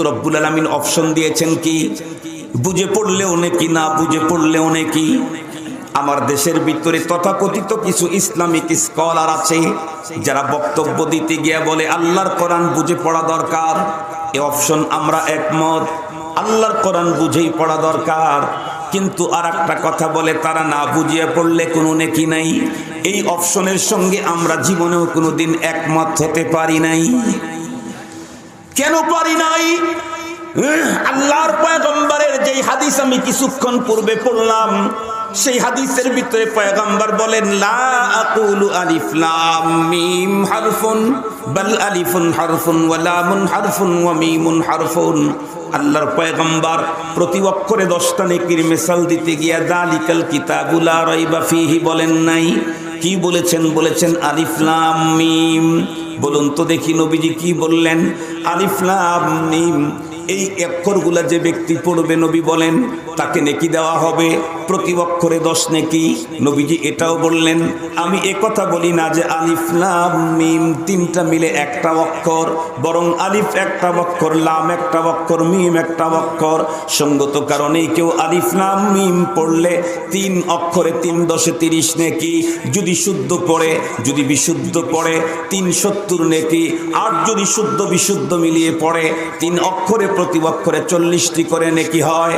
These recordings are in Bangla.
রব্বুল আলমিন অপশন দিয়েছেন কি? বুঝে পড়লেও নাকি না, বুঝে পড়লেও নাকি? আমার দেশের ভিতরে তথাকথিত কিছু ইসলামিক স্কলার আছে, যারা বক্তব্য দিতে গিয়ে বলে, আল্লাহর কোরআন বুঝে পড়া দরকার। এ অপশন আমরা একমত। আল্লাহর কোরআন বুঝেই পড়া দরকার। কিন্তু আর একটা কথা বলে, তারা না বুঝিয়ে পড়লে কোনো নেকি নাই। এই অপশনের সঙ্গে আমরা জীবনেও কোনোদিন একমত হতে পারি নাই। কেন পারি নাই? আল্লাহর পয়গম্বরের যেই হাদিস আমি কিছুক্ষণ পূর্বে পড়লাম, সেই হাদিসের ভিতরে পয়গম্বর বলেন, লা মিম হারফুন, বাল আলিফুন হারফুন ওয়া হারফুন ওয়া মিমুন হারফুন। আল্লাহর পয়গম্বর প্রতি অক্ষরে দশটা নেকির মিসাল দিতে গিয়া, দালিকাল কিতাবুলা রাইবা ফিহি বলেন নাই। কি বলেছেন? বলেছেন, আলিফ লাম মিম। বলুন তো দেখি নবীজি কি বললেন? আলিফলাম নিম এই অক্ষরগুলা যে ব্যক্তি পড়বে নবী বলেন তাকে নেকি দেওয়া হবে। প্রতি অক্ষরে দশ নেকি? নবীজি এটাও বললেন, আমি এ কথা বলি না যে আলিফলাম মিম, তিনটা মিলে একটা অক্ষর, বরং আলিফ একটা অক্ষর, লাম একটা অক্ষর, মিম একটা অক্ষর। সঙ্গত কারণেই কেউ আলিফলাম মিম পড়লে তিন অক্ষরে তিন দশে তিরিশ নেকি, যদি শুদ্ধ পড়ে, যদি বিশুদ্ধ পড়ে, তিন সত্তর নেকি, আর যদি শুদ্ধ বিশুদ্ধ মিলিয়ে পড়ে, তিন অক্ষরে প্রতি অক্ষরে চল্লিশটি করে নেকি হয়।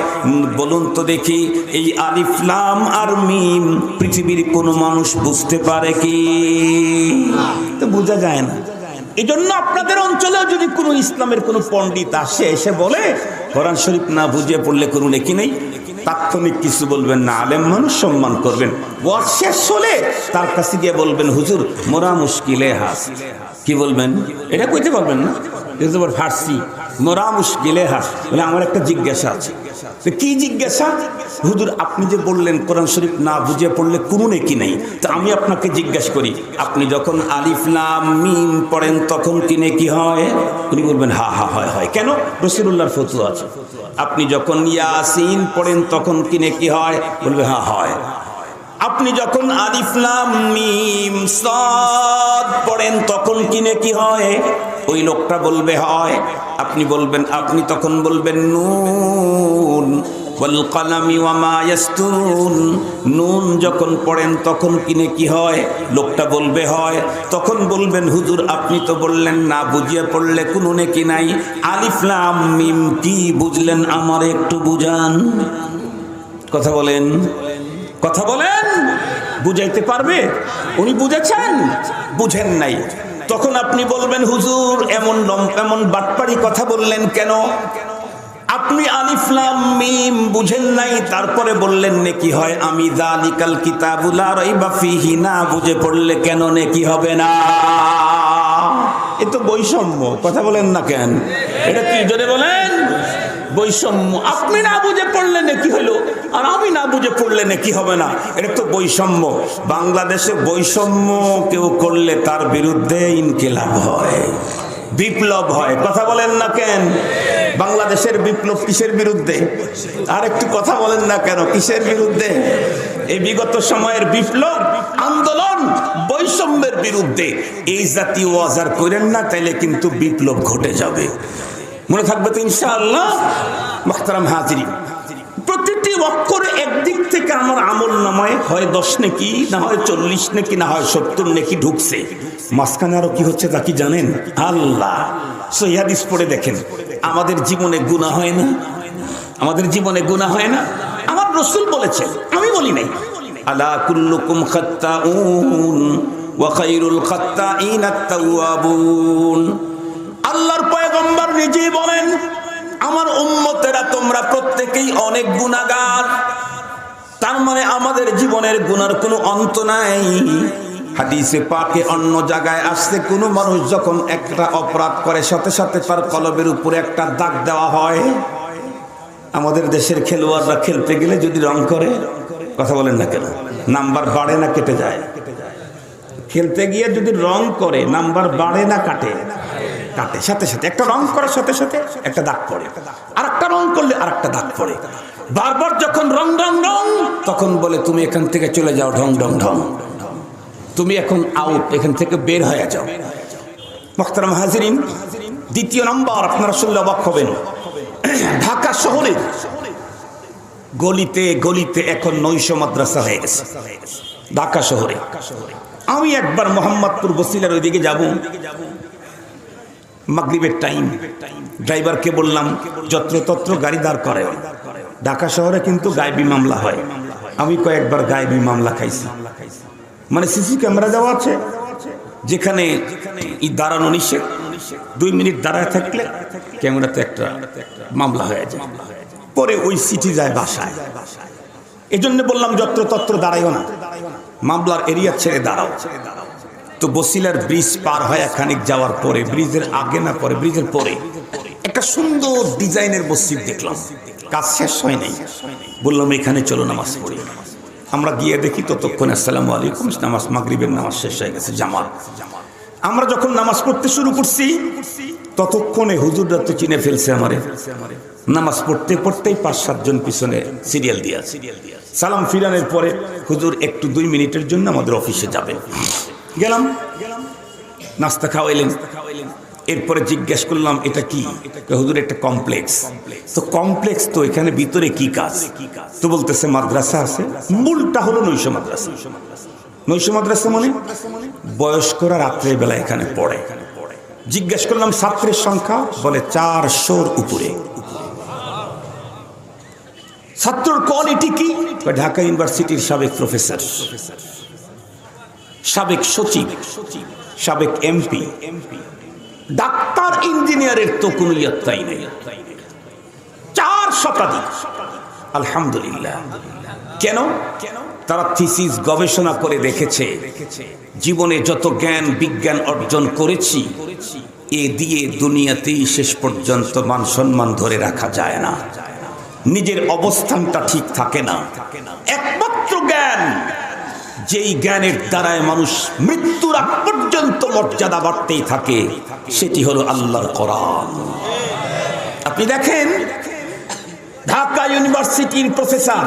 বলুন তো দেখি, এই আলিফলাম আর মিম পৃথিবীর কোনো মানুষ বুঝতে পারে কি? তো বোঝা যায় না। এই জন্য আপনাদের অঞ্চলেও যদি কোনো ইসলামের কোনো পণ্ডিত আসে, এসে বলে, কোরআন শরীফ না বুঝিয়ে পড়লে কোনো নেকি নেই। তাৎক্ষণিক কিছু বলবেন না, আলেম মানুষ সম্মান করবেন। শেষ হলে তার কাছে গিয়ে বলবেন, হুজুর, মোরা মুশকিলে হাস। কি বলবেন? এটা কইতে পারবেন না? ফার্সি। মোরা মুশকিলে হাস বলে আমার একটা জিজ্ঞাসা আছে। কি জিজ্ঞাসা? হুজুর, আপনি যে বললেন কোরআন শরীফ না বুঝিয়ে পড়লে কোনো নেকি নেই। তো আমি আপনাকে জিজ্ঞাসা করি, আপনি যখন আলিফ লাম মিম পড়েন তখন কি নেকি হয়? উনি বলবেন, হা হা, হয় হয়। কেন? রসুল্লাহর ফতু আছে। আপনি যখন ইয়াসিন পড়েন তখন কি নেকি হয়? বলবে হ্যাঁ হয়। আপনি যখন আলিফলাম মিম সদ পড়েন তখন কি হয়? ওই লোকটা বলবে, হয়। আপনি বলবেন, আপনি তখন বলবেন, নুন। নুন যখন পড়েন তখন কিনে কি হয়? লোকটা বলবে, হয়। তখন বলবেন, হুজুর, আপনি তো বললেন না, বুঝিয়ে পড়লে কোনো নেকি নাই। আলিফলাম মিম কি বুঝলেন, আমার একটু বুঝান। কথা বলেন। কথা বলেন। বুঝাইতে পারবে? উনি বুঝেছেন? বুঝেন নাই। তখন আপনি বলবেন, হুজুর, এমন এমন বাটপাড়ি কথা বললেন কেন? আপনি আলিফলাম মিম বুঝেন নাই, তারপরে বললেন, নেকি হয় আমি দালিকাল কিতাবুলা রাইবা ফিহি? না বুঝে পড়লে কেন নেকি হবে না? এ তো বৈষম্য, কথা বলেন না কেন? এটা কি জোরে বলেন? বৈষম্য। আপনি না বুঝে পড়লে নাকি হলো? আর আমি না বুঝে পড়লে নাকি হবে না? এটা তো বৈষম্য। বাংলাদেশে বৈষম্য কেউ করলে তার বিরুদ্ধে ইনকিলাব হয়, বিপ্লব হয়। কথা বলেন না কেন? বাংলাদেশের বিপ্লব কিসের বিরুদ্ধে? আর একটু কথা বলেন না কেন? কিসের বিরুদ্ধে? এই বিগত সময়ের বিপ্লব, আন্দোলন, বৈষম্যের বিরুদ্ধে। এই জাতীয় ওয়াজার করেন না, তাইলে কিন্তু বিপ্লব ঘটে যাবে। মনে থাকবে তো ইনশাআল্লাহ। মাহতারাম হাজিরি অক্ষরে একদিক থেকে আমার আমল নামায় হয় দশ নেকি, না হয় চল্লিশ নাকি, না হয় সত্তর নাকি ঢুকছে। মাঝখানে আরও কি হচ্ছে তা কি জানেন? আল্লাহ। সহিদিস পড়ে দেখেন, আমাদের জীবনে গুণা হয় না? আমাদের জীবনে গুণা হয় না? আমার রসুল বলেছেন, আমি বলি নাই। আলা কুল্লুকুম খাত্তাউন ওয়া খায়রুল খাত্তাইন আত-তাওয়াবুন আল্লাহর পয়গম্বর নিজেই বলেন, আমার উম্মতেরা তোমরা প্রত্যেকেই অনেক গুণাগার। তার মানে আমাদের জীবনের গুনার কোনো অন্ত নাই। হাদিসে পাকে অন্য জায়গায় আসতে কোনো মানুষ যখন একটা অপরাধ করে, সাথে সাথে তার কলবের উপরে একটা দাগ দেওয়া হয়। আমাদের দেশের খেলোয়াড়রা খেলতে গেলে যদি রং করে, কথা বলেন না কেন? নাম্বার বাড়ে না কেটে যায়। খেলতে গিয়ে যদি রং করে, নাম্বার বাড়ে না কাটে কাটে, সাথে সাথে। একটা রং করার সাথে সাথে একটা দাগ পড়ে। আর একটা রং করলে আর একটা দাগ পড়ে। বারবার যখন রং রং রং, তখন বলে, তুমি এখান থেকে চলে যাও, ঢং ঢং ঢং। তুমি এখন আউট এখান থেকে বের হয়ে যাও। মোখতারাম হাজিরিন, দ্বিতীয় নাম্বার আপনারা শুনলে অবাক হবেন। ঢাকা শহরে গলিতে গলিতে এখন নৈশ মাদ্রাসা হয়ে গেছে। ঢাকা শহরে। আমি একবার মোহাম্মদপুর বসিলার ওইদিকে যাব। মাগরিবের টাইম ড্রাইভারকে বললাম যত্রতত্র গাড়ি দাঁড় করে ঢাকা শহরে কিন্তু গায়েবী মামলা হয়। আমি কয়েকবার গায়েবী মামলা খাইছি। মানে সিসি ক্যামেরা দেওয়া আছে, যেখানে দাঁড়ানো নিষেধ। দুই মিনিট দাঁড়ায় থাকলে ক্যামেরাতে একটা মামলা হয়ে যায়। পরে ওই সিটি যায় বাসায়। এই জন্য বললাম, যত্র তত্র দাঁড়াইও না। মামলার এরিয়া ছেড়ে দাঁড়াও। তো বসিলার ব্রিজ পার হয় খানিক যাওয়ার পরে, ব্রিজের আগে না পরে, ব্রিজের পরে একটা সুন্দর ডিজাইনের মসজিদ দেখলাম। কাজ শেষ হয় নাই। বললাম, এখানে চলো, নামাজ পড়ি। আমরা গিয়ে দেখি ততক্ষণ, আসসালামু আলাইকুম। নামাজ, মাগরিবের নামাজ শেষ হয়ে গেছে, জামাত। আমরা যখন নামাজ পড়তে শুরু করছি, ততক্ষণে হুজুররা তো চিনে ফেলছে আমারে। নামাজ পড়তে পড়তেই পাঁচ সাতজন পিছনে সিরিয়াল দিয়া সিরিয়াল আছে। সালাম ফিরানের পরে হুজুর একটু দুই মিনিটের জন্য আমাদের অফিসে যাবেন গেলাম, নাস্তা খাওয়াইলেন। এরপরে জিজ্ঞেস করলাম, এটা কি? হুজুর একটা কমপ্লেক্স। তো কমপ্লেক্স তো এখানে ভিতরে কি কাজ? তো বলতেছে, মাদ্রাসা আছে। মূলটা হলো নৈশ মাদ্রাসা। নৈশ মাদ্রাসা মানে বয়স্করা রাত্রের বেলা এখানে পড়ে। জিজ্ঞেস করলাম, ছাত্রের সংখ্যা? বলে, চারশোর উপরে। ছাত্রর কোয়ালিটি কি? ঢাকা ইউনিভার্সিটির সাবেক প্রফেসর। সাবেক সচিব, সাবেক এমপি, ডাক্তার, ইঞ্জিনিয়ারের তো কোনো ইয়াত্তাই নেই। চার শতাধিক। আলহামদুলিল্লাহ। কেন? তারা থিসিস গবেষণা করে দেখেছে, জীবনে যত জ্ঞান, বিজ্ঞান অর্জন করেছি, এ দিয়ে দুনিয়াতেই শেষ পর্যন্ত মান সম্মান ধরে রাখা যায় না। নিজের অবস্থানটা ঠিক থাকে না। একমাত্র জ্ঞান যেই জ্ঞানের দ্বারায় মানুষ মৃত্যুর আগ পর্যন্ত মর্যাদা বাড়তেই থাকে, সেটি হলো আল্লাহর কোরআন। আপনি দেখেন, ঢাকা ইউনিভার্সিটির প্রফেসর,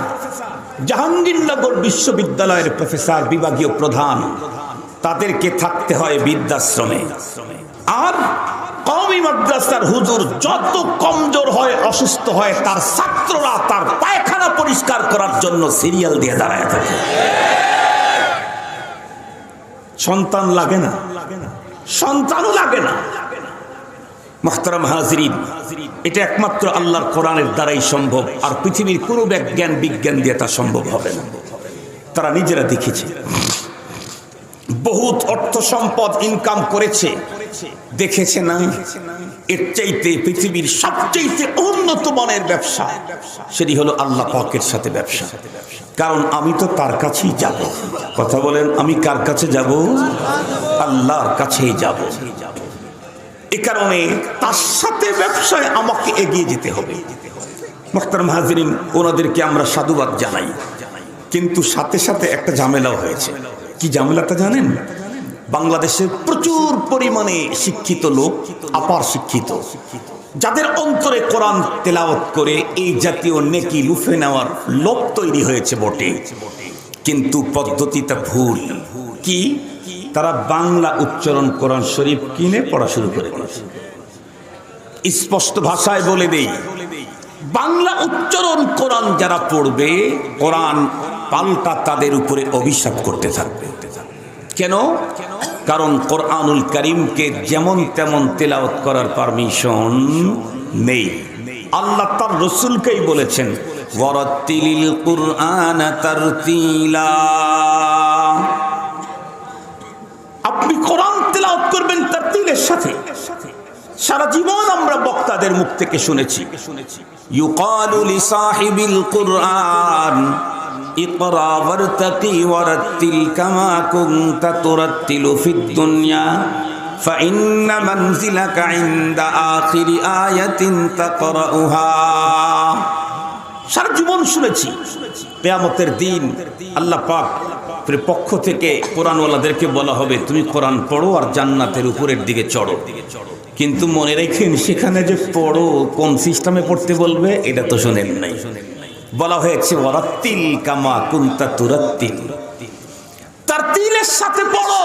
জাহাঙ্গীরনগর বিশ্ববিদ্যালয়ের প্রফেসর, বিভাগীয় প্রধান, তাদেরকে থাকতে হয় বৃদ্ধাশ্রমে। আর কওমি মাদ্রাসার হুজুর যত কমজোর হয়, অসুস্থ হয়, তার ছাত্ররা তার পায়খানা পরিষ্কার করার জন্য সিরিয়াল দিয়ে দাঁড়ায় থাকে। সন্তান লাগে না। সন্তানও লাগে না। মোহতারাম হাজরিন, এটা একমাত্র আল্লাহর কোরআনের দ্বারাই সম্ভব, আর পৃথিবীর কোনো জ্ঞান বিজ্ঞান দিয়ে তা সম্ভব হবে না। তারা নিজেরা দেখেছে। বহুত অর্থ সম্পদ ইনকাম করেছে। দেখেছে। না? এর চাইতে পৃথিবীর সবচাইতে উন্নত মানের ব্যবসা, সেটি হলো আল্লাহ পাকের সাথে ব্যবসা। কারণ আমি তো তার কাছেই যাব। কথা বলেন, আমি কার কাছে যাব? আল্লাহর কাছেই যাব। এ কারণে তার সাথে ব্যবসায় আমাকে এগিয়ে যেতে হবে। মোখতার মাহাজিরিন ওনাদেরকে আমরা সাধুবাদ জানাই। কিন্তু সাথে সাথে একটা ঝামেলাও হয়েছে। কি ঝামেলাটা জানেন? বাংলাদেশে প্রচুর পরিমাণে শিক্ষিত লোক, আপার শিক্ষিত। যাদের অন্তরে কোরআন তেলাওয়াত করে এই জাতীয় নেকি লুফে নেওয়ার লোক তৈরি হয়েছে বটে। কিন্তু পদ্ধতিটা ভুল। কি? তারা বাংলা উচ্চারণ কোরআন শরীফ কিনে পড়া শুরু করে স্পষ্ট ভাষায় বলে দেই, বাংলা উচ্চারণ কোরআন যারা পড়বে, কোরআন পাল্টা তাদের উপরে অভিশাপ করতে থাকবে। কেন? কারণ কোরআনুল করিমকে যেমন তেমন তেলাওয়াত করার পারমিশন নেই। আল্লাহ তার রসুলকেই বলেছেন, ওয়ারাত্তিলিল কুরআন তারতিলা। আপনি কোরআন তেলাওয়াত করবেন তারতিলের সাথে। সারা জীবন আমরা বক্তাদের মুখ থেকে শুনেছি। ইউকালু লিসাহিবিল কুরআন। اقرا وارتقي ورتل كما كنت ترتل في الدنيا فإن منزلك عند آخر آية تقرأها সারা জীবন শুনেছি কেয়ামতের দিন আল্লাহ পাক পক্ষ থেকে কোরআনওয়ালাদেরকে বলা হবে তুমি কোরআন পড়ো আর জান্নাতের উপরের দিকে চড়ো কিন্তু মনে রেখেন সেখানে যে পড়ো কোন সিস্টেমে পড়তে বলবে এটা তো শোনেন নাই বলা হয়েছে ওরাত্তিল কামা কুন্তা তুরাত্তিল। তার তিলের সাথে পড়ো।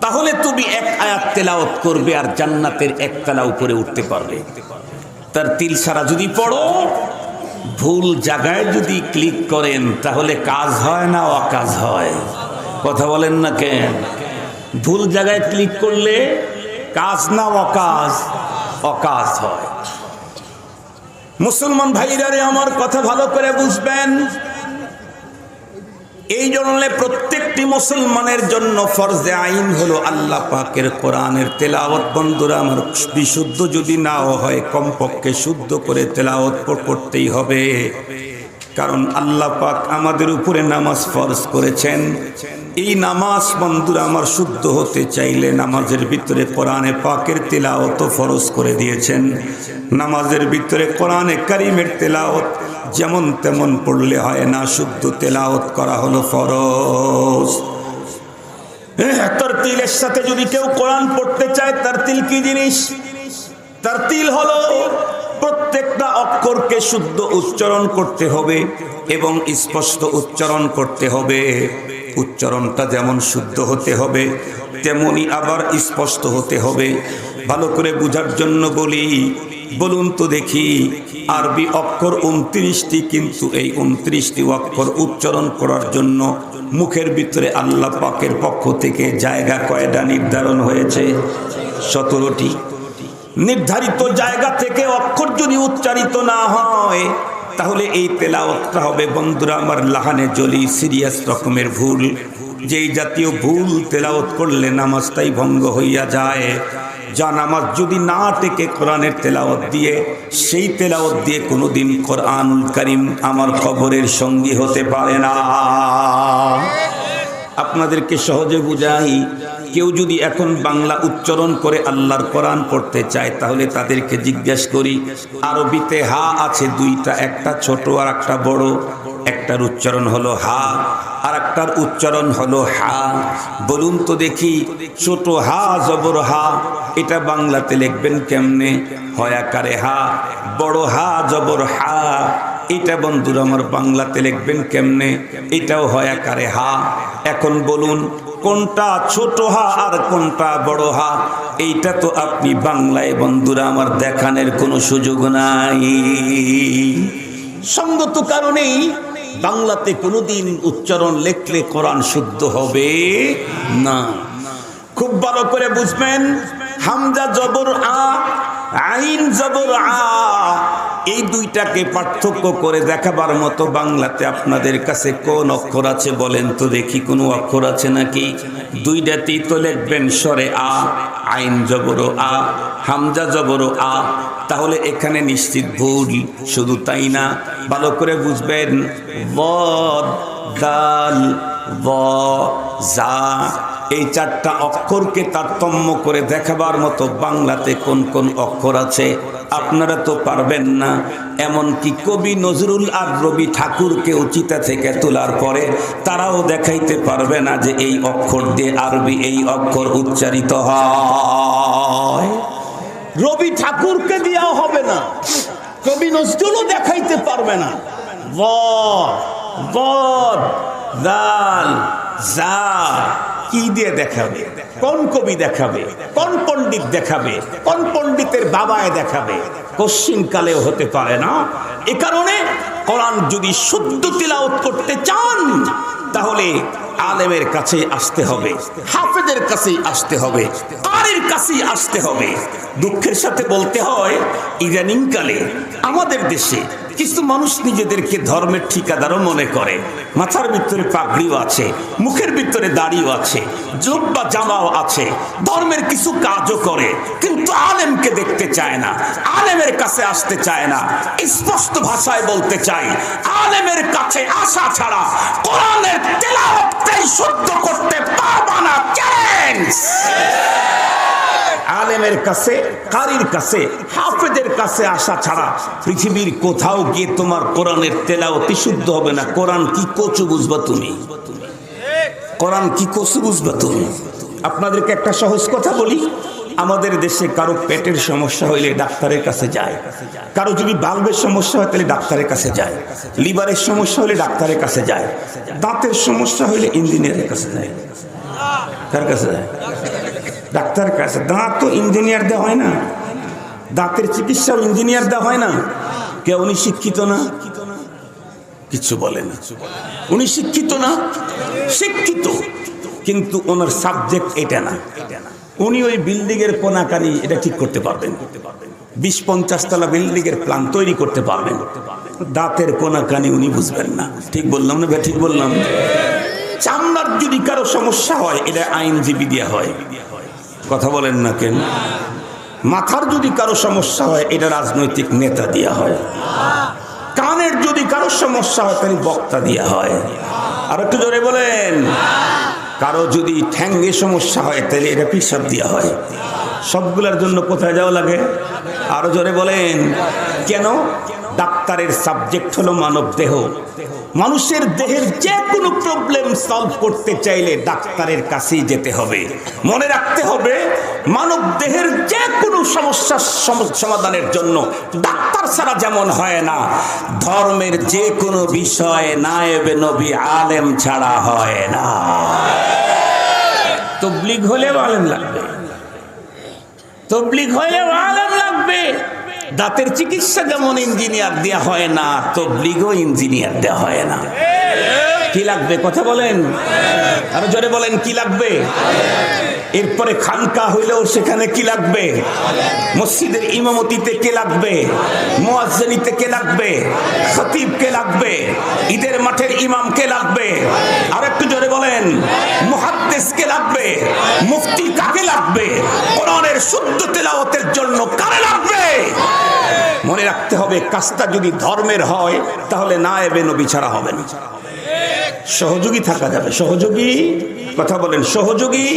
তাহলে তুমি এক আয়াত তেলাওয়াত করবে আর জান্নাতের এক তালা উপরে উঠতে পারবে। তার তিল সারা যদি পড়ো, ভুল জায়গায় যদি ক্লিক করেন, তাহলে কাজ হয় না, অকাজ হয়। কথা বলেন না কেন? ভুল জায়গায় ক্লিক করলে কাজ না, অকাজ অকাজ হয়। মুসলমান ভাইরা রে আমার কথা ভালো করে বুঝবেন। এই জন্য প্রত্যেকটি মুসলমানের জন্য ফরজে আইন হলো আল্লাহ পাকের কোরআনের তেলাওয়াত। বন্ধুরা, আমার বিশুদ্ধ যদি নাও হয়, কমপক্ষে শুদ্ধ করে তেলাওয়াত করতেই হবে। কারণ আল্লাহ পাক আমাদের উপরে নামাজ ফরজ করেছেন। এই নামাজ বন্ধুরা আমার শুদ্ধ হতে চাইলে নামাজের ভিতরে কোরআনে পাকের তেলাওয়াত ফরজ করে দিয়েছেন। নামাজের ভিতরে কোরআনে কারিমের তেলাওয়াত যেমন তেমন পড়লে হয় না, শুদ্ধ তেলাওয়াত করা হলো ফরজ। তার তিলের সাথে যদি কেউ কোরআন পড়তে চায়, তারতিল কি জিনিস? তার তিল হলো প্রত্যেকটা অক্ষরকে শুদ্ধ উচ্চারণ করতে হবে এবং স্পষ্ট উচ্চারণ করতে হবে। উচ্চারণটা যেমন শুদ্ধ হতে হবে, তেমনি আবার স্পষ্ট হতে হবে। ভালো করে বুঝার জন্য বলি, বলুন তো দেখি, আরবি অক্ষর উনত্রিশটি, কিন্তু এই উনত্রিশটি অক্ষর উচ্চারণ করার জন্য মুখের ভিতরে আল্লাহ পাকের পক্ষ থেকে জায়গা কয়টা নির্ধারণ হয়েছে? সতেরোটি। নির্ধারিত জায়গা থেকে অক্ষর যদি উচ্চারিত না হয় তাহলে এই তেলাওয়াতটা হবে বন্ধুরা আমার লাহানে জলি সিরিয়াস রকমের ভুল। যেই জাতীয় ভুল তেলাওয়াত করলে নামাজটাই ভঙ্গ হইয়া যায়। যা নামাজ যদি না টেকে কোরআনের তেলাওয়াত দিয়ে, সেই তেলাওয়াত দিয়ে কোনোদিন কোরআনুল করিম আমার খবরের সঙ্গী হতে পারে না। আপনাদেরকে সহজে বুঝাই কেউ যদি এখন বাংলা উচ্চারণ করে আল্লাহর কোরআন পড়তে চায়, তাহলে তাদেরকে জিজ্ঞেস করি, আরবিতে হা আছে দুইটা, একটা ছোট আর একটা বড়। একটার উচ্চারণ হলো হা, আর একটার উচ্চারণ হলো হা। বলুন তো দেখি, ছোট হা, জবর হা, এটা বাংলাতে লিখবেন কেমনে? হয়াকারে হা, বড় হা, জবর হা। এটা বন্ধুরা আমার বাংলাতে লিখবেন কেমনে? এটাও হয় আকারে হা। এখন বলুন কোনটা ছোট হা আর কোনটা বড় হা? এইটা তো আপনি বাংলায়, বন্ধুরা, আমার দেখানোর কোনো সুযোগ নাই। সঙ্গত কারণেই বাংলাতে কোনোদিন উচ্চারণ লেখলে কোরআন শুদ্ধ হবে না। খুব ভালো করে বুঝবেন। হামজা জবর আ আইন জবর আ। এই দুইটাকে পার্থক্য করে দেখাবার মতো বাংলাতে আপনাদের কাছে কোন অক্ষর আছে বলেন তো দেখি, কোনো অক্ষর আছে নাকি? দুইটাতেই তো লিখবেন স্বরে আ, আইন জবর আ, হামজা জবর আ। তাহলে এখানে নিশ্চিত ভুল, শুধু তাই না? ভালো করে বুঝবেন। দাল, ব, জা এই চারটা অক্ষরকে তারতম্য করে দেখাবার মতো বাংলাতে কোন কোন অক্ষর আছে? আপনারা তো পারবেন না। এমনকি কবি নজরুল আর রবি ঠাকুরকে চিতা থেকে তোলার পরে তারাও দেখাইতে পারবে না যে এই অক্ষর দিয়ে আরবি এই অক্ষর উচ্চারিত হয়। রবি ঠাকুরকে দিয়াও হবে না। কবি নজরুলও দেখাইতে পারবে না। দাল জা কি দিয়ে দেখাবে? কোন কবি দেখাবে? কোন পণ্ডিত দেখাবে? কোন পণ্ডিতের বাবায় দেখাবে? কালেও হতে পারে না। এ কারণে কোরআন যদি শুদ্ধ তিলাওত করতে চান, তাহলে আলেমের কাছে আসতে হবে, হাফেজের কাছে আসতে হবে, কারির কাছে আসতে হবে। দুঃখের সাথে বলতে হয় ইদানিংকালে আমাদের দেশে কিছু মানুষ নিজেদেরকে ধর্মের ঠিকাদারও মনে করে। মাথার ভিতরে পাগড়িও আছে, মুখের ভিতরে দাড়িও আছে যোগ বা জামাও আছে, ধর্মের কিছু কাজও করে, কিন্তু আলেমকে দেখতে চায় না, আলেমের কাছে আসতে চায় না, স্পষ্ট ভাষায় বলতে চাই আলেমের কাছে আসা ছাড়া কোরআনের তেলাওয়াতটাই শুদ্ধ করতে পারবা না। চ্যালেঞ্জ আলেমের কাছে, কারির কাছে হাফেদের কাছে আসা ছাড়া পৃথিবীর কোথাও গিয়ে তোমার কোরআনের তেলাওয়াতি শুদ্ধ হবে না। কোরআন কি কচু বুঝবা তুমি? কোরআন কি কচু বুঝবা তুমি? আপনাদেরকে একটা সহজ কথা বলি। আমাদের দেশে কারও পেটের সমস্যা হইলে ডাক্তারের কাছে যায়। কারও যদি বাল্বের সমস্যা হয়, তাহলে ডাক্তারের কাছে যায়। লিভারের সমস্যা হলে ডাক্তারের কাছে যায়। দাঁতের সমস্যা হইলে ইঞ্জিনিয়ারের কাছে যায়। কার কাছে যায়? ডাক্তার কাছে। দাঁত তো ইঞ্জিনিয়ার দেওয়া হয় না। দাঁতের চিকিৎসাও ইঞ্জিনিয়ার দেওয়া হয় না। কে উনি শিক্ষিত না। কিছু বলে না। উনি শিক্ষিত না। শিক্ষিত। কিন্তু ওনার সাবজেক্ট এটা না। উনি ওই বিল্ডিং এর কোনাকানি এটা ঠিক করতে পারবেন। বিশ পঞ্চাশ তলা বিল্ডিং এর প্ল্যান তৈরি করতে পারবেন। দাঁতের কোনাকানি উনি বুঝবেন না। ঠিক বললাম না ঠিক বললাম। চামড়ার যদি কারও সমস্যা হয়, এটা আইনজীবী দেওয়া হয়। কথা বলেন না কেন? মাথার যদি কারও সমস্যা হয়, এটা রাজনৈতিক নেতা দেওয়া হয়। কানের যদি কারও সমস্যা হয়, তাহলে বক্তা দেওয়া হয়। আর একটু জোরে বলেন। কারও যদি ঠ্যাঙ্গে সমস্যা হয়, তাহলে এটা পিসাব দেওয়া হয়। সবগুলোর জন্য কোথায় যাওয়া লাগে? আরও জোরে বলেন। কেন? ডাক্তারের সাবজেক্ট হলো মানব দেহ। মানুষের দেহের যে কোনো প্রবলেম সলভ করতে চাইলে ডাক্তারের কাছেই যেতে হবে। মনে রাখতে হবে মানব দেহের যে কোনো সমস্যার সমাধানের জন্য ডাক্তার ছাড়া যেমন হয় না ধর্মের যে কোনো বিষয় নায়েবে নবী আলেম ছাড়া হয় না। তবলিগ হলেও আলেম লাগবে। তবলিগ হলেও আলেম লাগবে। দাঁতের চিকিৎসা যেমন ইঞ্জিনিয়ার দেওয়া হয় না তবলিগও ইঞ্জিনিয়ার দেওয়া হয় না। কি লাগবে? কথা বলেন। আরও জোরে বলেন, কি লাগবে? এরপরে খানকা হইলেও সেখানে কি লাগবে? মসজিদের ইমামতিতে কে লাগবে? মোয়াজ্জেনিতে কে লাগবে? খতিব কে লাগবে? ঈদের মাঠের ইমাম কে লাগবে? আর একটু জোরে বলেন, মুহাদ্দিস কে লাগবে? মুফতি কাকে লাগবে? কোরআনের শুদ্ধ তেলাওয়াতের জন্য কারে লাগবে? মনে রাখতে হবে, কাজটা যদি ধর্মের হয়, তাহলে না এবে নবী ছাড়া হবে না। সহযোগী থাকা যাবে, সহযোগী, কথা বলেন, সহযোগী,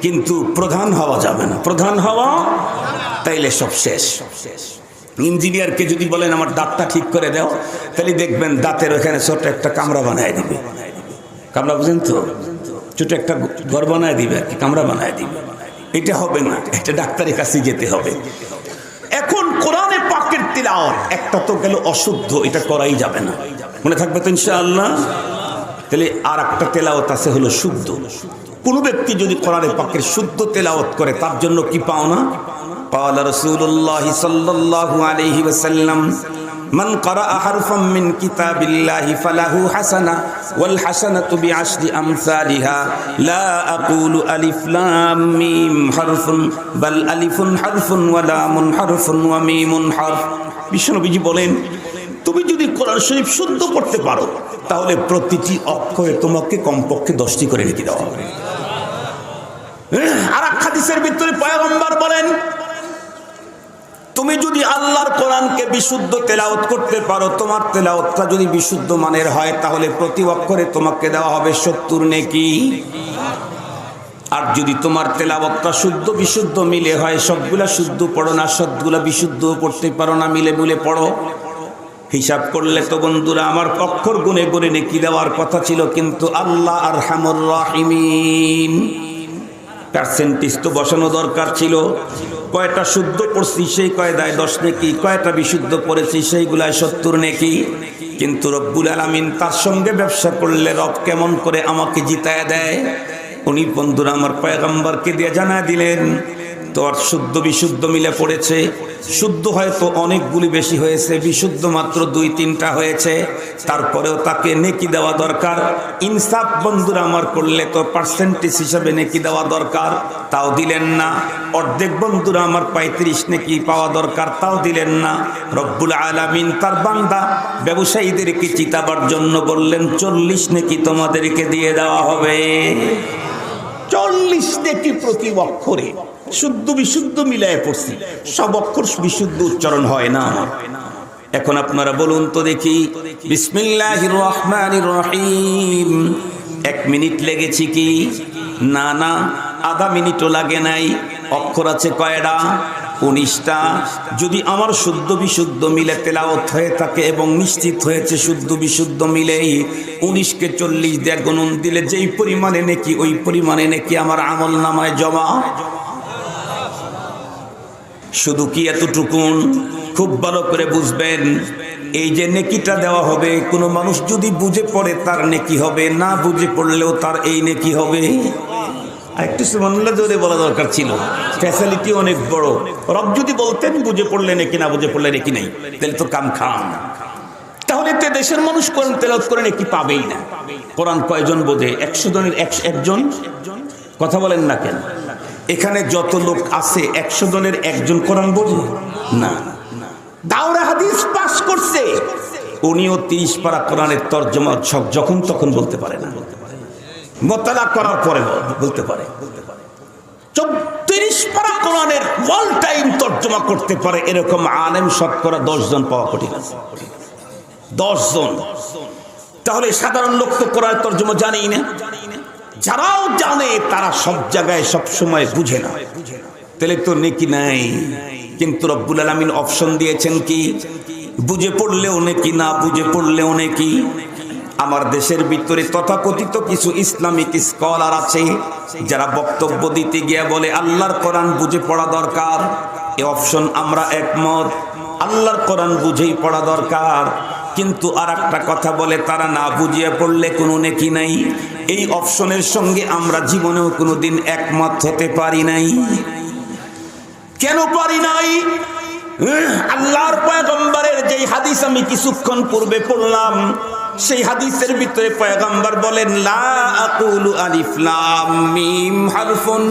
কিন্তু প্রধান হওয়া যাবে না। প্রধান হওয়া, তাইলে সব শেষ। সব শেষ ইঞ্জিনিয়ারকে যদি বলেন, আমার দাঁতটা ঠিক করে দাও তাহলে দেখবেন দাঁতের ওখানে ছোট একটা কামরা বানায় দিবে। কামরা, বুঝেন তো? ছোট একটা ঘর বানায় দিবে আর কি, কামরা বানায় দিবে। এটা হবে না, এটা ডাক্তারের কাছে যেতে হবে। এখন কোরআনে পাকের তিলাওয়াত, একটা তো গেল অশুদ্ধ, এটা করাই যাবে না। মনে থাকবে তো ইনশাআল্লাহ? তাহলে আর একটা তেলাওয়াত আছে হলো শুদ্ধ কোন ব্যক্তি যদি কোরআনে পাকের শুদ্ধ তেলাওয়াত করে তার জন্য কি পাও না قال رسول الله صلى الله عليه وسلم من قرأ حرفا من كتاب الله فله حسنة والحسنة بعشر أمثالها لا أقول ألف لام ميم حرف بل ألف حرف ولام حرف وميم حرف বিষ্ণুবীজি বলেন তুমি যদি কোরআন শরীফ শুদ্ধ করতে পারো, তাহলে প্রতিটি অক্ষরে তোমাকে কমপক্ষে দশটি করে লিখে দেওয়া হবে। আর হাদিসের ভিতরে পয়গম্বর বলেন, তুমি যদি আল্লাহর কোরআনকে বিশুদ্ধ তেলাওত করতে পারো, তোমার তেলাওতটা যদি বিশুদ্ধ মানের হয়, তাহলে প্রতি অক্ষরে তোমাকে দেওয়া হবে সত্তর নেকি। আর যদি তোমার তেলাওয়াতটা শুদ্ধ বিশুদ্ধ মিলে হয়, সবগুলা শুদ্ধ পড়ো না, সবগুলা বিশুদ্ধ পড়তে পারো না মিলে মিলে পড়ো। হিসাব করলে তো বন্ধুরা আমার অক্ষর গুনে গুনে নেকি দেওয়ার কথা ছিল, কিন্তু আল্লাহ আর হামর রাহিমিন। পার্সেন্টেজ তো বসানো দরকার ছিল। কয়টা শুদ্ধ পড়ছি, সেই কয়দায় দশ নেকি, কয়টা বিশুদ্ধ পড়েছি, সেইগুলায় সত্তর নেকি। কিন্তু রব্বুল আলমিন তার সঙ্গে ব্যবসা করলে রব কেমন করে আমাকে জিতায় দেয়? উনি বন্ধুরা আমার পয়গম্বরকে দিয়ে জানা দিলেন তোর শুদ্ধ বিশুদ্ধ মিলে পড়েছে। শুদ্ধ হয়তো অনেকগুলি বেশি হয়েছে, বিশুদ্ধ মাত্র দুই তিনটা হয়েছে। তারপরেও তাকে নেকি দেওয়া দরকার। ইনসাফ বন্ধুরা আমার করলে তো পার্সেন্টেজ হিসাবে নেকি দেওয়া দরকার, তাও দিলেন না। অর্ধেক বন্ধুরা আমার পঁয়ত্রিশ নেকি পাওয়া দরকার, তাও দিলেন না। রব্বুল আলামিন তার বান্দা ব্যবসায়ীদেরকে চিতাবার জন্য বললেন, চল্লিশ নেকি তোমাদেরকে দিয়ে দেওয়া হবে। চল্লিশ নেকি প্রতি অক্ষরে। শুদ্ধ বিশুদ্ধ মিলায় পড়ছি। সব অক্ষর বিশুদ্ধ উচ্চারণ হয় না। এখন আপনারা বলুন তো দেখি বিসমিল্লাহ রহমান রহিম। এক মিনিট লেগেছি কি? না না, আধা মিনিটও লাগে নাই। অক্ষর আছে কয়টা? উনিশটা। যদি আমার শুদ্ধ বিশুদ্ধ মিলে তেলাওত হয়ে থাকে এবং নিশ্চিত হয়েছে শুদ্ধ বিশুদ্ধ মিলেই, উনিশকে চল্লিশ দিয়ে গুণন দিলে যেই পরিমাণে নাকি, ওই পরিমাণে নাকি আমার আমল নামায় জমা? শুধু কি এতটুকুন? খুব ভালো করে বুঝবেন, এই যে নেকিটা দেওয়া হবে, কোনো মানুষ যদি বুঝে পড়ে তার নেকি হবে, না বুঝে পড়লেও তার এই নেকি হবে। একটু সুবহানাল্লাহ জোরে বলা দরকার ছিল। ফ্যাসিলিটি অনেক বড়। রব যদি বলতেন বুঝে পড়লে নাকি, না বুঝে পড়লে নাকি নাই, তাহলে তো কাম খাম। তাহলে তো দেশের মানুষ কোরআন তেলাওয়াত করে নাকি পাবেই না। কোরআন কয়জন বোঝে? একশো জনের একজন? কথা বলেন না কেন? এখানে যত লোক আছে, একশো জনের একজন কোরআন বোঝে না। দাওরা হাদিস পাস করছে। উনিও তিরিশ পারা কোরআনের তর্জমা সব- যখন তখন বলতে পারে না। মোতালা করার পরে বলতে পারে। চব্বিশ পারা কোরআনের অল টাইম তর্জমা করতে পারে, এরকম আলেম শতকরা জন পাওয়া কঠিন আছে। জন। তাহলে সাধারণ লোক তো কোরআন তর্জমা জানেই না। যারাও জানে, তারা সব জায়গায় সব সময় বুঝে না। তাহলে তো নেকি নাই। কিন্তু রব্বুল আলমিন অপশন দিয়েছেন কি? বুঝে পড়লেও নেকি না, বুঝে পড়লেও নেকি। আমার দেশের ভিতরে তথাকথিত কিছু ইসলামিক স্কলার আছে, যারা বক্তব্য দিতে গিয়ে বলে, আল্লাহর কোরআন বুঝে পড়া দরকার। এ অপশন আমরা একমত। আল্লাহর কোরআন বুঝেই পড়া দরকার। কিন্তু আর একটা কথা বলে, তারা না বুঝিয়ে পড়লে কোনো নেকি নাই। এই অপশনের সঙ্গে আমরা জীবনেও কোনোদিন একমত হতে পারি নাই। কেন পারি নাই? আল্লাহর পয়গম্বরের যেই হাদিস আমি কিছুক্ষণ পূর্বে পড়লাম, সেই হাদিসের ভিতরে পয়গম্বর বলেন, লা আকুলু আলিফ লাম মিম হারফুন,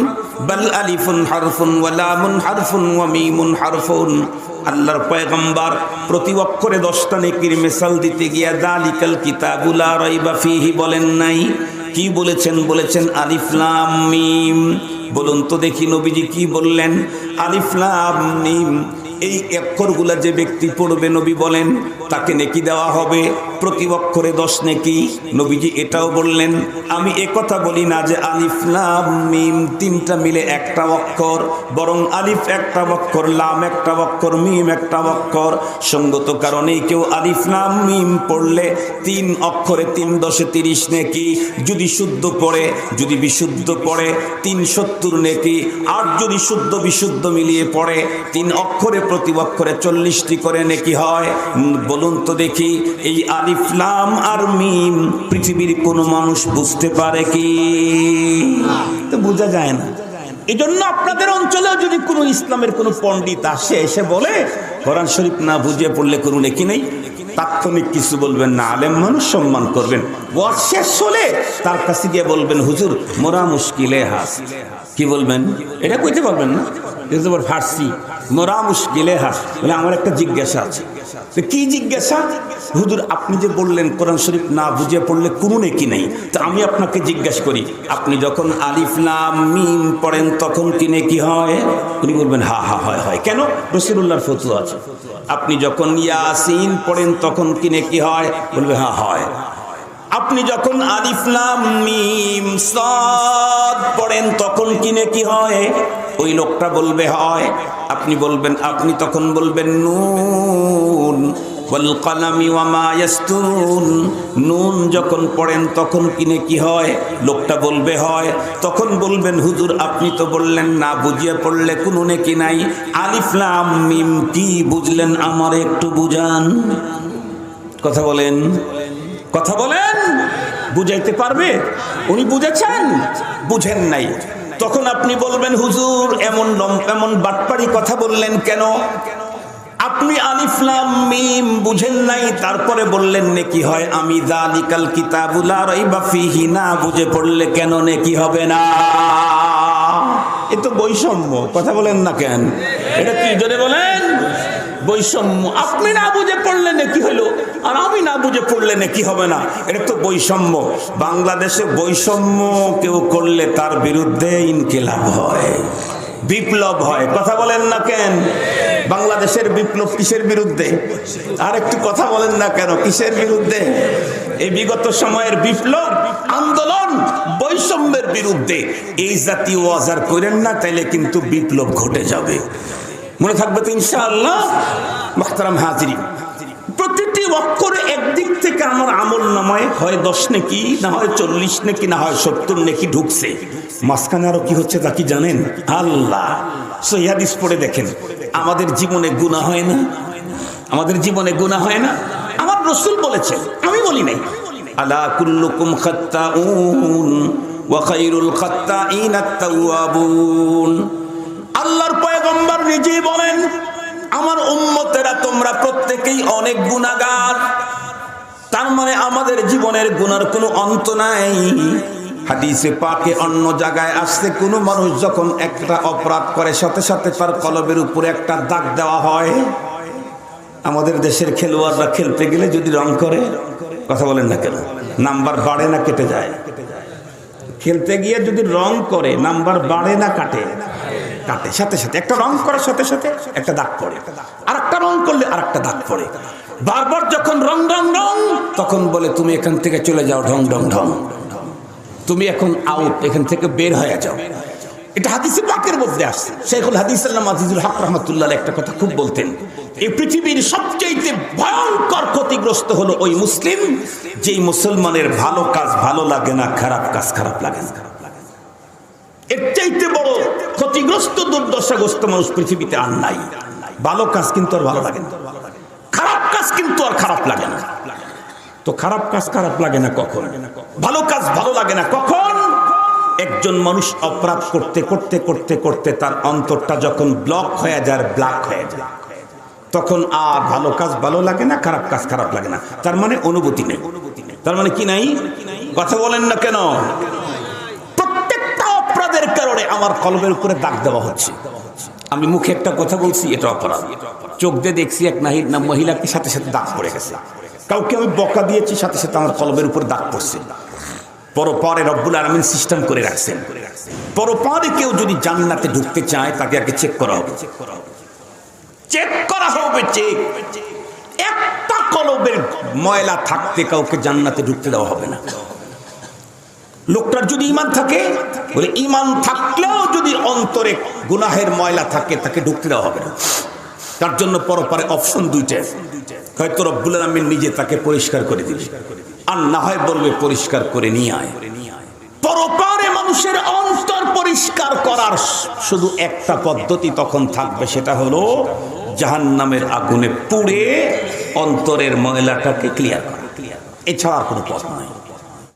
বাল আলিফুন হারফুন ওয়া লামুন হারফুন ওয়া মিমুন হারফুন। আল্লাহর পয়গম্বর প্রতি অক্ষরে দশটা নেকির মিসাল দিতে গিয়া, দালিকাল কিতাবুলা রাইবা ফিহি বলেন নাই। কি বলেছেন? বলেছেন আলিফলাম বলুন তো দেখি নবীজি কি বললেন? আলিফলাম এই অক্ষরগুলা যে ব্যক্তি পড়বে, নবী বলেন, তাকে নেকি দেওয়া হবে। প্রতি অক্ষরে দশ নেকি। নবীজি এটাও বললেন, আমি কথা বলি না যে আলিফলাম মিম তিনটা মিলে একটা অক্ষর, বরং আলিফ একটা অক্ষর, লাম একটা অক্ষর, মিম একটা অক্ষর। সঙ্গত কারণেই কেউ আলিফলাম মিম পড়লে তিন অক্ষরে তিন দশে তিরিশ নেকি। যদি শুদ্ধ পড়ে, যদি বিশুদ্ধ পড়ে, তিন সত্তর নেকি। আর যদি শুদ্ধ বিশুদ্ধ মিলিয়ে পড়ে, তিন অক্ষরে প্রতি অক্ষরে চল্লিশটি করে নেকি হয়। বলুন তো দেখি, এই আলিফলাম আর মিম পৃথিবীর কোনো মানুষ বুঝতে পারে কি? তো বোঝা যায় না। এই জন্য আপনাদের অঞ্চলেও যদি কোনো ইসলামের কোনো পণ্ডিত আসে এসে বলে, কোরআন শরীফ না বুঝিয়ে পড়লে কোনো নেকি নেই। তাৎক্ষণিক কিছু বলবেন না, আলেম মানুষ সম্মান করবেন। ওয়াজ শেষ হলে তার কাছে গিয়ে বলবেন, হুজুর, মোরা মুশকিলে হাস। কি বলবেন? এটা কইতে পারবেন না। ফার্সি। মোরা মুশকিলে হাস বলে আমার একটা জিজ্ঞাসা আছে। কি জিজ্ঞাসা? হুজুর, আপনি যে বললেন কোরআন শরীফ না বুঝিয়ে পড়লে কোনো নেকি নেই। তা আমি আপনাকে জিজ্ঞাসা করি, আপনি যখন আলিফলাম মিম পড়েন তখন কি নেকি হয়? উনি বলবেন, হা হা, হয় হয়। কেন? রসিরুল্লাহর ফতু আছে। আপনি যখন ইয়াসিন পড়েন তখন কি নেকি হয়? বলবে হ্যাঁ হয়। আপনি যখন আলিফলাম মিম, সাদ পড়েন তখন কি নেকি হয়? ওই লোকটা বলবে, হয়। আপনি বলবেন, আপনি তখন বলবেন, নুন। নুন যখন পড়েন তখন কিনে কি হয়? লোকটা বলবে, হয়। তখন বলবেন, হুজুর, আপনি তো বললেন না, বুঝিয়ে পড়লে কোনো নেকি নাই। আলিফলাম মিম, কি বুঝলেন আমার একটু বুঝান। কথা বলেন। কথা বলেন। বুঝাইতে পারবে? উনি বুঝেছেন? বুঝেন নাই। তখন আপনি বলবেন, হুজুর, এমন এমন বাটপাড়ি কথা বললেন কেন? আপনি আলিফলাম মিম বুঝেন নাই, তারপরে বললেন, নেকি হয়? আমি দালিকাল কিতাবুলা রাইবা ফিহি না বুঝে পড়লে কেন নেকি হবে না? এ তো বৈষম্য, কথা বলেন না কেন? এটা কি জোরে বলেন? বৈষম্য। আপনি না বুঝে পড়লে নাকি হলো? আর আমি না বুঝে পড়লে নাকি হবে না? এটা তো বৈষম্য। বাংলাদেশে বৈষম্য কেউ করলে তার বিরুদ্ধে ইনকিলাব হয়, বিপ্লব হয়। কথা বলেন না কেন? বাংলাদেশের বিপ্লব কিসের বিরুদ্ধে? আর একটু কথা বলেন না কেন? কিসের বিরুদ্ধে? এই বিগত সময়ের বিপ্লব, আন্দোলন, বৈষম্যের বিরুদ্ধে। এই জাতীয় অজার করেন না, তাইলে কিন্তু বিপ্লব ঘটে যাবে। মনে থাকবে তো ইনশাআল্লাহ। মাহতারাম হাজিরি। প্রতিটি অক্ষরে একদিক থেকে আমার আমল নামায় হয় দশ নেকি, না হয় চল্লিশ নেকি, না হয় সত্তর নেকি ঢুকছে। মাঝখানে আরও কি হচ্ছে তা কি জানেন? আল্লাহ। সহিদিস পড়ে দেখেন, আমাদের জীবনে গুণা হয় না? আমাদের জীবনে গুণা হয় না? আমার রসুল বলেছে আমি বলি নাই। আলা কুল্লুকুম খাত্তাউন ওয়াখাইরুল খাত্তাইনা আত-তাওয়াবুন নিজেই বলেন, আমার উম্মতেরা তোমরা প্রত্যেকেই অনেক গুনাহগার তার মানে আমাদের জীবনের গুনার কোনো অন্ত নাই। হাদিসে পাকে অন্য জায়গায় আসতে কোনো মানুষ যখন একটা অপরাধ করে, সাথে সাথে তার কলবের উপরে একটা দাগ দেওয়া হয়। আমাদের দেশের খেলোয়াড়রা খেলতে গেলে যদি রং করে, কথা বলেন না কেন? নাম্বার বাড়ে না কেটে যায়। খেলতে গিয়ে যদি রং করে, নাম্বার বাড়ে না কাটে। কাটে সাথে সাথে, একটা রং করার সাথে সাথে একটা দাগ পড়ে। আর একটা রং করলে আর একটা দাগ পড়ে। বারবার যখন রং রং রং, তখন বলে, তুমি এখান থেকে চলে যাও, ঢং ঢং ঢং। তুমি এখন আউট এখান থেকে বের হয়ে যাও। এটা হাদিসে পাকের মধ্যে আসছে। শেখুল হাদিস আল্লাহ আজিজুল হক রহমতুল্লাহ একটা কথা খুব বলতেন। এই পৃথিবীর সবচেয়ে ভয়ঙ্কর ক্ষতিগ্রস্ত হলো ওই মুসলিম, যেই মুসলমানের ভালো কাজ ভালো লাগে না, খারাপ কাজ খারাপ লাগে না। এর চাইতে বড় ক্ষতিগ্রস্ত দুর্দশাগ্রস্ত মানুষ পৃথিবীতে আর নাই। ভালো কাজ কিন্তু আর ভালো লাগে না। খারাপ কাজ কিন্তু আর খারাপ লাগে না। তো খারাপ কাজ খারাপ লাগে না কখন? ভালো কাজ ভালো লাগে না কখন? একজন মানুষ অপরাধ করতে করতে করতে করতে তার অন্তরটা যখন ব্লক হয়ে যায়, ব্ল্যাক হয়ে যায়। তখন আর ভালো কাজ ভালো লাগে না, খারাপ কাজ খারাপ লাগে না। তার মানে অনুভূতি নেই। তার মানে কি নাই? কথা বলেন না কেন? কারণে আমার কলমের উপরে দাগ দেওয়া হচ্ছে। আমি মুখে একটা কথা বলছি, এটা অপরাধ। চোখ দিয়ে দেখছি এক নাহি- না মহিলাকে সাথে সাথে দাগ পড়ে গেছে। কাউকে আমি বকা দিয়েছি, সাথে সাথে আমার কলমের উপর দাগ পড়ছে। পরপরে রব্বুল আলমিন সিস্টেম করে রাখছেন। পরপরে কেউ যদি জান্নাতে ঢুকতে চায়, তাকে আগে চেক করা হবে। চেক করা হবে চেক একটা কলবের ময়লা থাকতে কাউকে জান্নাতে ঢুকতে দেওয়া হবে না। লোকটার যদি ইমান থাকে, বলে ইমান থাকলেও যদি অন্তরে গুনাহের ময়লা থাকে, তাকে ঢুকতে দেওয়া হবে না। তার জন্য পরপরে অপশন দুইটা। হয়তো রব্বুল আলমিন নিজে তাকে পরিষ্কার করে দিবে। আর না হয় বলবে, পরিষ্কার করে নিয়ে আয়। পরপরে মানুষের অন্তর পরিষ্কার করার শুধু একটা পদ্ধতি তখন থাকবে, সেটা হলো জাহান্নামের আগুনে পুড়ে অন্তরের ময়লাটাকে ক্লিয়ার করা। এছাড়া আর কোনো পথ নাই।